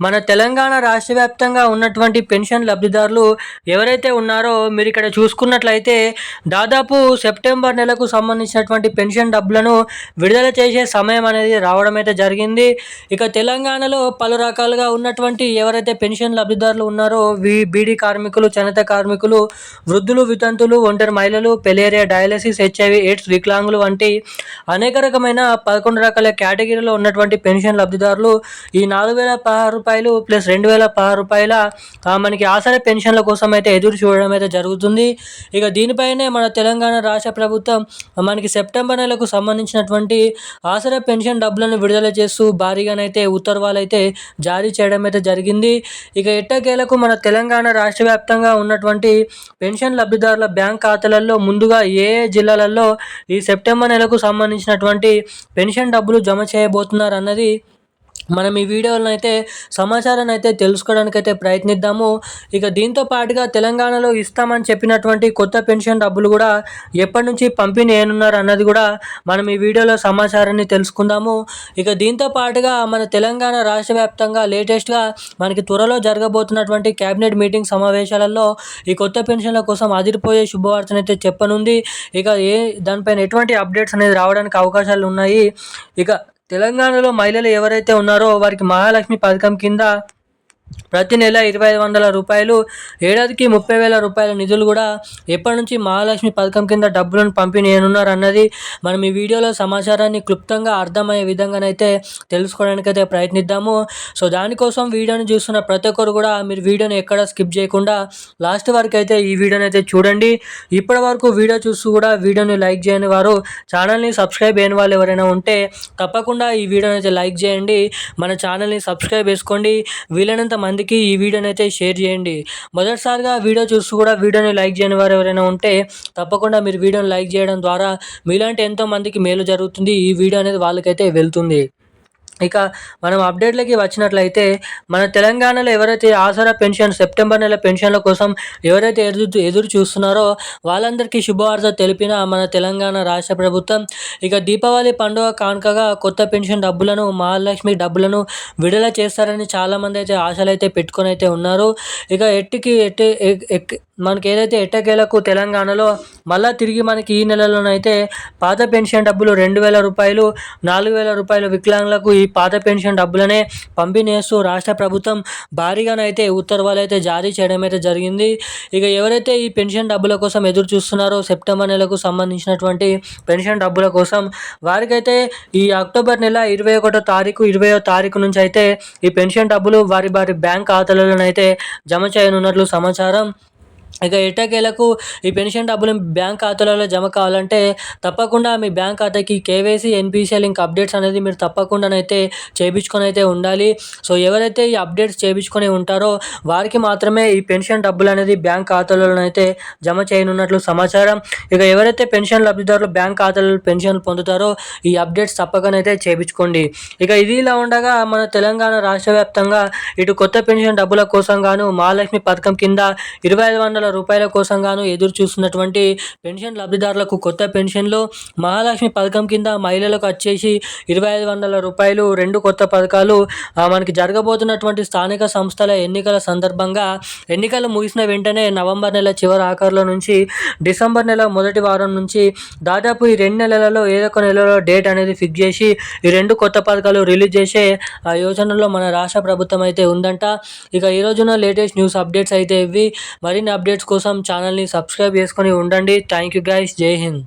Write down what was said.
మన తెలంగాణ రాష్ట్ర వ్యాప్తంగా ఉన్నటువంటి పెన్షన్ లబ్ధిదారులు ఎవరైతే ఉన్నారో మీరు ఇక్కడ చూసుకున్నట్లయితే దాదాపు సెప్టెంబర్ నెలకు సంబంధించినటువంటి పెన్షన్ డబ్బులను విడుదల చేసే సమయం అనేది రావడం అయితే జరిగింది. ఇక తెలంగాణలో పలు రకాలుగా ఉన్నటువంటి ఎవరైతే పెన్షన్ లబ్ధిదారులు ఉన్నారో వి బీడీ కార్మికులు చనిత కార్మికులు వృద్ధులు వితంతులు ఒంటరి మహిళలు పెలేరియా డయాలసిస్ హెచ్ఐవి ఎయిడ్స్ వికలాంగులు వంటి అనేక రకమైన పదకొండు రకాల కేటగిరీలో ఉన్నటువంటి పెన్షన్ లబ్ధిదారులు ఈ నాలుగు వేల పదహారు రూపాయలు ప్లస్ రెండు వేల పదహారు రూపాయల మనకి ఆసరా పెన్షన్ల కోసం అయితే ఎదురు చూడడం అయితే జరుగుతుంది. ఇక దీనిపైనే మన తెలంగాణ రాష్ట్ర ప్రభుత్వం మనకి సెప్టెంబర్ నెలకు సంబంధించినటువంటి ఆసరా పెన్షన్ డబ్బులను విడుదల చేస్తూ భారీగానైతే ఉత్తర్వాలు అయితే జారీ చేయడం అయితే జరిగింది. ఇక ఎట్టకేలకు మన తెలంగాణ రాష్ట్ర వ్యాప్తంగా ఉన్నటువంటి పెన్షన్ లబ్ధిదారుల బ్యాంక్ ఖాతాలలో ముందుగా ఏ ఏ జిల్లాలలో ఈ సెప్టెంబర్ నెలకు సంబంధించినటువంటి పెన్షన్ డబ్బులు జమ చేయబోతున్నారు అన్నది మనం ఈ వీడియోలను అయితే సమాచారాన్ని అయితే తెలుసుకోవడానికి అయితే ప్రయత్నిద్దాము. ఇక దీంతో పాటుగా తెలంగాణలో ఇస్తామని చెప్పినటువంటి కొత్త పెన్షన్ డబ్బులు కూడా ఎప్పటి నుంచి పంపిణీ ఏనున్నారు అన్నది కూడా మనం ఈ వీడియోలో సమాచారాన్ని తెలుసుకుందాము. ఇక దీంతో పాటుగా మన తెలంగాణ రాష్ట్ర వ్యాప్తంగా లేటెస్ట్గా మనకి త్వరలో జరగబోతున్నటువంటి కేబినెట్ మీటింగ్ సమావేశాలలో ఈ కొత్త పెన్షన్ల కోసం అదిరిపోయే శుభవార్తను అయితే చెప్పనుంది. ఇక ఏ దానిపైన ఎటువంటి అప్డేట్స్ అనేది రావడానికి అవకాశాలు ఉన్నాయి ఇక తెలంగాణలో మహిళలు ఎవరైతే ఉన్నారో వారికి మహాలక్ష్మి పథకం కింద ప్రతి నెల ఇరవై ఐదు వందల రూపాయలు ఏడాదికి ముప్పై వేల రూపాయల నిధులు కూడా ఎప్పటి నుంచి మహాలక్ష్మి పథకం కింద డబ్బులను పంపిణీ అన్నది మనం ఈ వీడియోలో సమాచారాన్ని క్లుప్తంగా అర్థమయ్యే విధంగానైతే తెలుసుకోవడానికైతే ప్రయత్నిద్దాము. సో దానికోసం వీడియోని చూస్తున్న ప్రతి ఒక్కరు కూడా మీరు వీడియోని ఎక్కడ స్కిప్ చేయకుండా లాస్ట్ వరకు అయితే ఈ వీడియోని అయితే చూడండి. ఇప్పటి వరకు వీడియో చూస్తూ కూడా వీడియోని లైక్ చేయని వారు ఛానల్ని సబ్స్క్రైబ్ అయిన వాళ్ళు ఎవరైనా ఉంటే తప్పకుండా ఈ వీడియోని అయితే లైక్ చేయండి. మన ఛానల్ని సబ్స్క్రైబ్ చేసుకోండి. వీలైనంత మందికి ఈ వీడియోని అయితే షేర్ చేయండి. మొదటిసారిగా వీడియో చూస్తూ కూడా వీడియోని లైక్ చేయని వారు ఎవరైనా ఉంటే తప్పకుండా మీరు వీడియోని లైక్ చేయడం ద్వారా మీలాంటి ఎంతో మందికి మేలు జరుగుతుంది. ఈ వీడియో అనేది వాళ్ళకైతే వెళ్తుంది. ఇక మనం అప్డేట్లకి వచ్చినట్లయితే మన తెలంగాణలో ఎవరైతే ఆసరా పెన్షన్ సెప్టెంబర్ నెల పెన్షన్ల కోసం ఎవరైతే ఎదురు ఎదురు చూస్తున్నారో వాళ్ళందరికీ శుభవార్త తెలిపిన మన తెలంగాణ రాష్ట్ర ప్రభుత్వం. ఇక దీపావళి పండుగ కానుకగా కొత్త పెన్షన్ డబ్బులను మహాలక్ష్మి డబ్బులను విడుదల చేస్తారని చాలామంది అయితే ఆశలు అయితే పెట్టుకొని అయితే ఉన్నారు. ఇక ఎట్టికి ఎట్టి మనకి ఏదైతే ఎట్టకేలకు తెలంగాణలో మళ్ళీ తిరిగి మనకి ఈ నెలలోనైతే పాత పెన్షన్ డబ్బులు రెండు వేల రూపాయలు నాలుగు వేల రూపాయలు వికలాంగులకు ఈ పాత పెన్షన్ డబ్బులనే పంపిణీ చేస్తూ రాష్ట్ర ప్రభుత్వం భారీగానైతే ఉత్తర్వులు అయితే జారీ చేయడం అయితే జరిగింది. ఇక ఎవరైతే ఈ పెన్షన్ డబ్బుల కోసం ఎదురు చూస్తున్నారో సెప్టెంబర్ నెలకు సంబంధించినటువంటి పెన్షన్ డబ్బుల కోసం వారికైతే ఈ అక్టోబర్ నెల ఇరవై ఒకటో తారీఖు ఇరవయో తారీఖు నుంచి అయితే ఈ పెన్షన్ డబ్బులు వారి వారి బ్యాంక్ ఖాతాలలోనైతే జమ చేయనున్నట్లు సమాచారం. ఇక ఎట్టకేలకు ఈ పెన్షన్ డబ్బులు బ్యాంక్ ఖాతాలలో జమ కావాలంటే తప్పకుండా మీ బ్యాంక్ ఖాతాకి కేవైసీ ఎన్పిసిఎల్ లింక్ అప్డేట్స్ అనేది మీరు తప్పకుండానైతే చేయించుకొని అయితే ఉండాలి. సో ఎవరైతే ఈ అప్డేట్స్ చేయించుకొని ఉంటారో వారికి మాత్రమే ఈ పెన్షన్ డబ్బులు అనేది బ్యాంక్ ఖాతాలలోనైతే జమ చేయనున్నట్లు సమాచారం. ఇక ఎవరైతే పెన్షన్ లబ్ధిదారులు బ్యాంక్ ఖాతాలలో పెన్షన్ పొందుతారో ఈ అప్డేట్స్ తప్పకనైతే చేయించుకోండి ఇక ఇది ఇలా ఉండగా మన తెలంగాణ రాష్ట్ర వ్యాప్తంగా ఇటు కొత్త పెన్షన్ డబ్బుల కోసం గాను మహాలక్ష్మి పథకం కింద ఇరవై ఐదు వందల రూపాయల కోసం గాను ఎదురు చూస్తున్నటువంటి పెన్షన్ లబ్ధిదారులకు కొత్త పెన్షన్లు మహాలక్ష్మి పథకం కింద మహిళలకు వచ్చేసి ఇరవై ఐదు వందల రూపాయలు రెండు కొత్త పథకాలు మనకి జరగబోతున్నటువంటి స్థానిక సంస్థల ఎన్నికల సందర్భంగా ఎన్నికలు ముగిసిన వెంటనే నవంబర్ నెల చివరి ఆఖరిలో నుంచి డిసెంబర్ నెల మొదటి వారం నుంచి దాదాపు ఈ రెండు నెలలలో ఏదో ఒక నెలలో డేట్ అనేది ఫిక్స్ చేసి ఈ రెండు కొత్త పథకాలు రిలీజ్ చేసే ఆ యోచనలో మన రాష్ట్ర ప్రభుత్వం అయితే ఉందంట. ఇక ఈ రోజున లేటెస్ట్ న్యూస్ అప్డేట్స్ అయితే ఇవి మరిన్ని అప్డేట్స్ కోసం ఛానల్ని సబ్స్క్రైబ్ చేసుకొని ఉండండి. Thank you guys. Jai Hind.